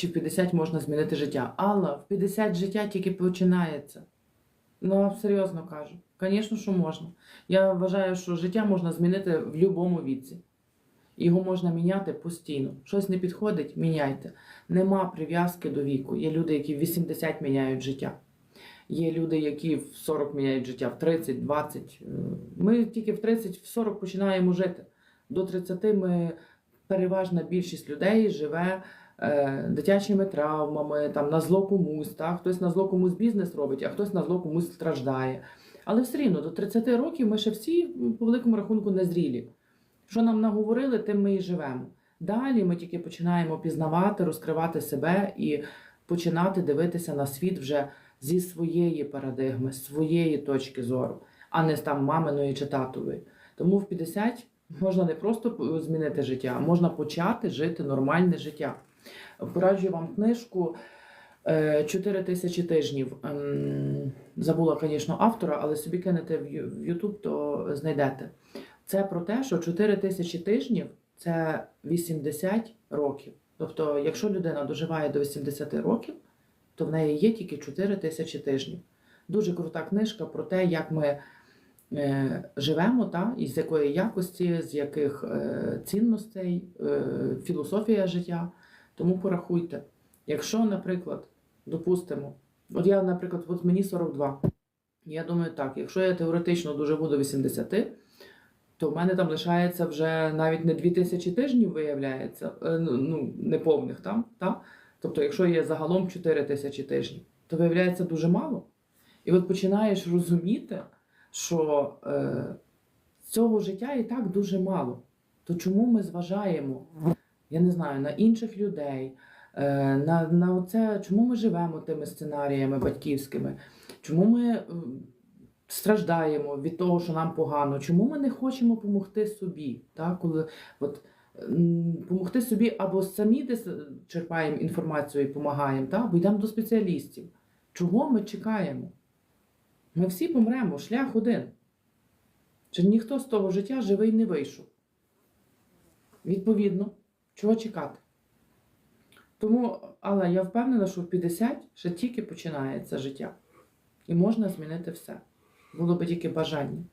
чи в 50 можна змінити життя. Алла, в 50 життя тільки починається. Ну, серйозно кажу. Звісно, що можна. Я вважаю, що життя можна змінити в будь-якому віці. Його можна міняти постійно. Щось не підходить, міняйте. Нема прив'язки до віку. Є люди, які в 80 міняють життя. Є люди, які в 40 міняють життя, в 30, 20. Е, Ми тільки в 30, в 40 починаємо жити. До 30 ми переважна більшість людей живе дитячими травмами, там на зло комусь. Так? Хтось на зло комусь бізнес робить, а хтось на зло комусь страждає. Але все рівно до 30 років ми ще всі по великому рахунку незрілі. Що нам наговорили, тим ми і живемо. Далі ми тільки починаємо пізнавати, розкривати себе і починати дивитися на світ вже зі своєї парадигми, своєї точки зору, а не з там маминої чи татової. Тому в 50 можна не просто змінити життя, а можна почати жити нормальне життя. Пораджую вам книжку е, «4 тисячі тижнів. Ем, Забула, звісно, автора, але собі кинете в Ю- в YouTube, то знайдете. Це про те, що 4 тисячі тижнів це 80 років. Тобто, якщо людина доживає до 80 років, то в неї є тільки 4 тисячі тижнів. Дуже крута книжка про те, як ми е, живемо, та, і з якої якості, з яких е, цінностей, е, філософія життя. Тому порахуйте. Якщо, наприклад, допустимо, от я, наприклад, от мені 42. Я думаю, так, якщо я теоретично доживу до 80, то в мене там лишається вже навіть не 2000 тижнів, виявляється, е, ну, ну, неповних там, та? Тобто, якщо є загалом 4 тисячі тижнів, то виявляється дуже мало. І от починаєш розуміти, що е, цього життя і так дуже мало. То чому ми зважаємо, я не знаю, на інших людей, е, на, на оце, чому ми живемо тими сценаріями батьківськими, чому ми е, страждаємо від того, що нам погано, чому ми не хочемо допомогти собі, так? коли от, помогти собі або самі десь черпаємо інформацію і допомагаємо, так? або йдемо до спеціалістів. Чого ми чекаємо? Ми всі помремо, шлях один. Чи ніхто з того життя живий не вийшов? Відповідно, чого чекати? Тому, але я впевнена, що в 50 ще тільки починається життя. І можна змінити все. Було би тільки бажання.